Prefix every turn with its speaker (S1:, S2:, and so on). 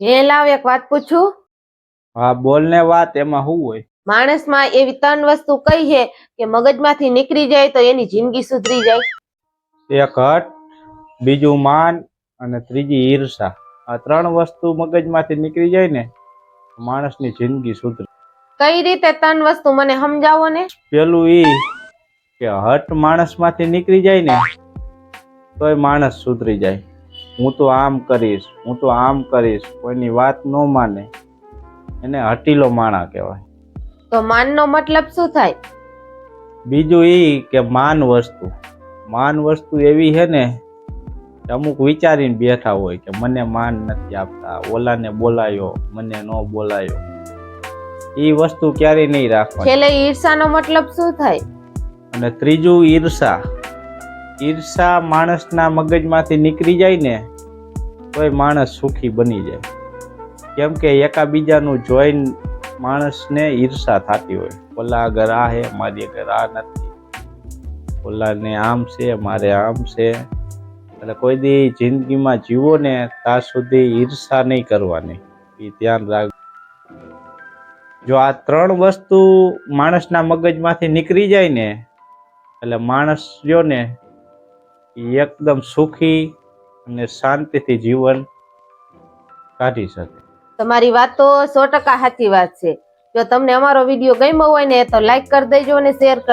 S1: હે લાવ એક વાત પૂછું?
S2: હા બોલ ને વાત એમાં શું હોય?
S1: માણસમાં એવી ત્રણ વસ્તુ કઈ છે કે મગજમાંથી નીકળી જાય તો એની જિંદગી સુધરી જાય.
S2: એક હટ બીજું માન અને ત્રીજી ઈર્ષા. આ ત્રણ વસ્તુ મગજમાંથી નીકળી જાય ને માણસની જિંદગી સુધરે.
S1: કઈ રીતે ત્રણ વસ્તુ મને સમજાવો ને?
S2: પેલું ઈ કે હટ માણસમાંથી નીકળી જાય ને તોય માણસ સુધરી જાય. હું તો આમ કરીશ હું તો આમ કરીશ કોઈની વાત ન માને. એને હટીલો માણા કહેવાય.
S1: તો માનનો મતલબ શું થાય?
S2: બીજું એ કે માન વસ્તુ. માન વસ્તુ એવી છે ને અમુક વિચારીને બેઠા હોય કે મને માન નથી આપતા ઓલાને બોલાયો મને ન બોલાયો. એ વસ્તુ ક્યારેય નહીં રાખવાની.
S1: છેલ્લે ઈર્ષાનો મતલબ શું થાય?
S2: અને ત્રીજું ઈર્ષા. ઈર્ષા માણસના મગજમાંથી નીકળી જાય ને, તોય માણસ સુખી બની જાય. કેમ કે એકાબીજાનું જોઈને માણસને ઈર્ષા થતી હોય. ઓલા આગળ આ હે, મારી આગળ આ નથી. ઓલાને આમ છે, મારે આમ છે. એટલે કોઈ દી જિંદગીમાં જીવો ને, ત્યાં સુધી ઈર્ષા નહીં કરવાની. એ ધ્યાન રાખ. જો આ ત્રણ વસ્તુ માણસના મગજમાંથી નીકળી જાય ને, એટલે માણસ જો ને એકદમ સુખી અને શાંતિથી જીવન કાઢી શકે.
S1: તમારી વાત તો સો ટકા સાચી વાત છે. જો તમને અમારો વીડિયો ગમ્યો હોય ને, તો લાઈક કરી દેજો અને શેર